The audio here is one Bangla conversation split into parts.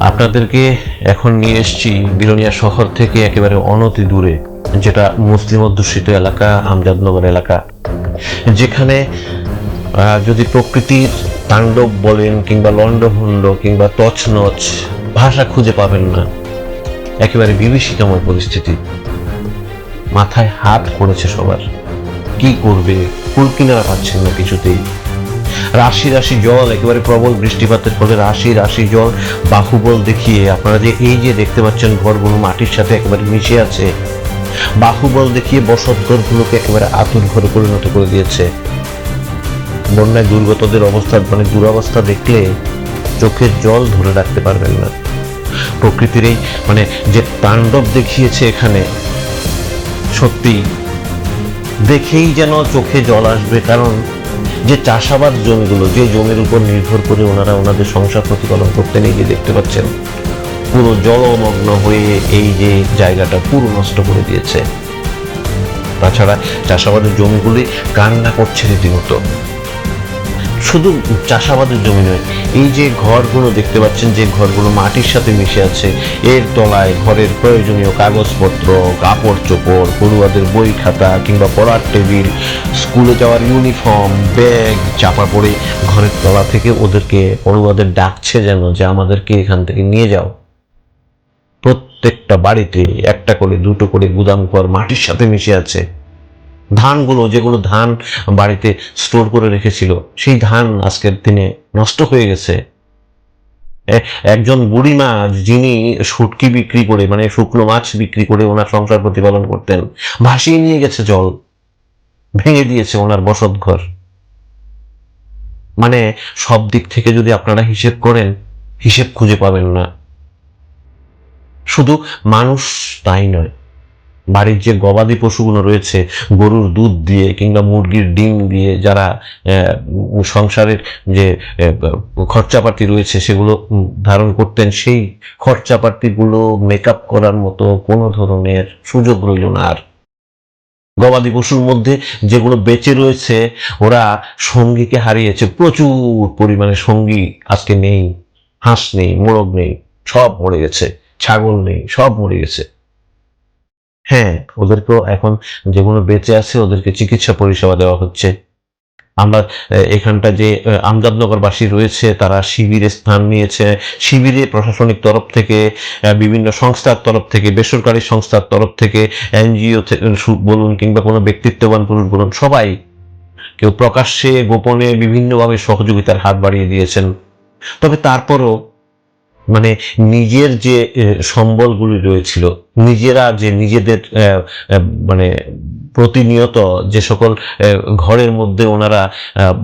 আপনাদেরকে এখন নিয়ে এসেছি বিলোনিয়া শহর থেকে একেবারে অনতি দূরে, যেটা মুসলিম অধ্যুষিত এলাকা, আমজাদনগর এলাকা, যেখানে যদি প্রকৃতির তাণ্ডব বলেন কিংবা লণ্ডভণ্ড কিংবা তছনছ, ভাষা খুঁজে পাবেন না। একেবারে বিভীষিকাময় পরিস্থিতি। মাথায় হাত পড়েছে সবার। কি করবে? কুল কিনারা পাচ্ছেন না কিছুতেই। রাশি রাশি জল, একেবারে প্রবল বৃষ্টিপাতের ফলে রাশি রাশি জল, বাহুবল দেখিয়ে আপনারা যে এই যে দেখতে পাচ্ছেন ঘরগুলো মাটির সাথে একেবারে মিশে আছে, বাহুবল দেখিয়ে বসত ঘরগুলোকে একেবারে আতুর ঘরে পরিণত করে দিয়েছে। বন্যায় দুর্গতদের অবস্থা মানে দুরবস্থা দেখলে চোখের জল ধরে রাখতে পারবেন না। প্রকৃতির এই মানে যে তাণ্ডব দেখিয়েছে এখানে, সত্যি দেখেই যেন চোখে জল আসবে, কারণ যে চাষাবাদ জমিগুলো, যে জমির উপর নির্ভর করে ওনারা ওনাদের সংসার প্রতিপালন করতে নিয়ে গিয়ে দেখতে পাচ্ছেন পুরো জলমগ্ন হয়ে এই যে জায়গাটা পুরো নষ্ট করে দিয়েছে। তাছাড়া চাষাবাদের জমিগুলি কান্না করছে রীতিমতো। শুধু চাষাবাদের জমি নয়, এই যে ঘরগুলো দেখতে পাচ্ছেন, যে ঘরগুলো মাটির সাথে মিশে আছে, এর তলায় ঘরের প্রয়োজনীয় কাগজপত্র, কাপড় চোপড়, পড়ুয়াদের বই খাতা কিংবা পড়ার টেবিল, স্কুলে যাওয়ার ইউনিফর্ম, ব্যাগ, চাপা পড়ে ঘরের তলা থেকে ওদেরকে, পড়ুয়াদের ডাকছে যেন যে আমাদেরকে এখান থেকে নিয়ে যাও। প্রত্যেকটা বাড়িতে একটা করে, দুটো করে গুদাম ঘর মাটির সাথে মিশে আছে। ধানগুলো, যেগুলো ধান বাড়িতে স্টোর করে রেখেছিল, সেই ধান আজকের দিনে নষ্ট হয়ে গেছে। একজন বুড়িমা যিনি শুটকি বিক্রি করে মানে শুকনো মাছ বিক্রি করে ওনার সংসার প্রতিপালন করতেন, ভাসিয়ে নিয়ে গেছে জল, ভেঙে দিয়েছে ওনার বসত ঘর। মানে সব দিক থেকে যদি আপনারা হিসেব করেন, হিসেব খুঁজে পাবেন না। শুধু মানুষ তাই নয় বাড়ির যে গবাদি পশুগুলো রয়েছে, গরুর দুধ দিয়ে কিংবা মুরগির ডিম দিয়ে যারা সংসারের যে খরচাপাতি রয়েছে সেগুলো ধারণ করতেন, সেই খরচাপাতিগুলো মেকআপ করার মতো কোনো ধরনের সুযোগ রইল না আর। গবাদি পশুর মধ্যে যেগুলো বেঁচে রয়েছে, ওরা সঙ্গীকে হারিয়েছে, প্রচুর পরিমাণে সঙ্গী আজকে নেই, হাঁস নেই, মোরগ নেই, সব মরে গেছে, ছাগল নেই, সব মরে গেছে। হ্যাঁ ওদেরকেও এখন যেগুলো বেঁচে আছে, ওদেরকে চিকিৎসা পরিষেবা দেওয়া হচ্ছে। আমরা এখানটা যে আমজাদনগরবাসী রয়েছে, তারা শিবিরে স্থান নিয়েছে। শিবিরে প্রশাসনিক তরফ থেকে বিভিন্ন সংস্থার তরফ থেকে, বেসরকারি সংস্থার তরফ থেকে, এনজিও বলুন কিংবা কোনো ব্যক্তিত্ববান পুরুষ বলুন, সবাই কেউ প্রকাশ্যে, গোপনে বিভিন্নভাবে সহযোগিতার হাত বাড়িয়ে দিয়েছেন। তবে তারপরও মানে নিজের যে সম্বলগুলি রয়েছিল, নিজেরা যে নিজেদের মানে প্রতিনিয়ত যে সকল ঘরের মধ্যে ওনারা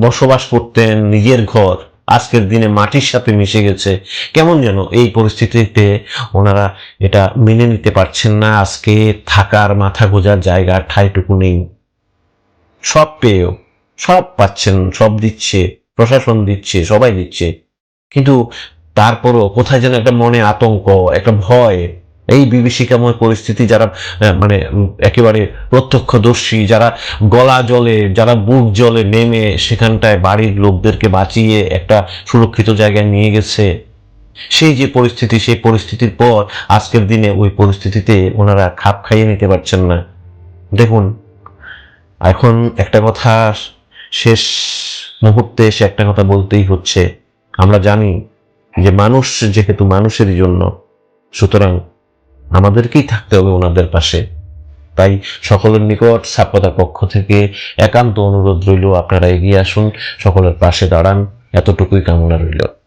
বসবাস করতেন, নিজের ঘর, আজকের দিনে মাটির সাথে মিশে গেছে, কেমন যেন এই পরিস্থিতিতে ওনারা এটা মেনে নিতে পারছেন না, আজকে থাকার মাথা গোজার জায়গা ঠাইটুকু নেই। সব পেয়েও, সব পাচ্ছেন, সব দিচ্ছে, প্রশাসন দিচ্ছে, সবাই দিচ্ছে, কিন্তু তারপরও কোথায় যেন একটা মনে আতঙ্ক, একটা ভয়। এই বিভীষিকাময় পরিস্থিতি যারা মানে একেবারে প্রত্যক্ষদর্শী, যারা গলা জলে, যারা বুক জলে নেমে সেখানটায় বাড়ির লোকদেরকে বাঁচিয়ে একটা সুরক্ষিত জায়গায় নিয়ে গেছে। সেই যে পরিস্থিতি, সেই পরিস্থিতির পর আজকের দিনে ওই পরিস্থিতিতে ওনারা খাপ খাইয়ে নিতে পারছেন না। দেখুন, এখন একটা কথা শেষ মুহূর্তে এসে একটা কথা বলতেই হচ্ছে। আমরা জানি যে মানুষ যেহেতু মানুষের জন্য, সুতরাং আমাদেরকেই থাকতে হবে ওনাদের পাশে। তাই সকলের নিকট ছাপতার পক্ষ থেকে একান্ত অনুরোধ রইল, আপনারা এগিয়ে আসুন, সকলের পাশে দাঁড়ান, এতটুকুই কামনা রইল।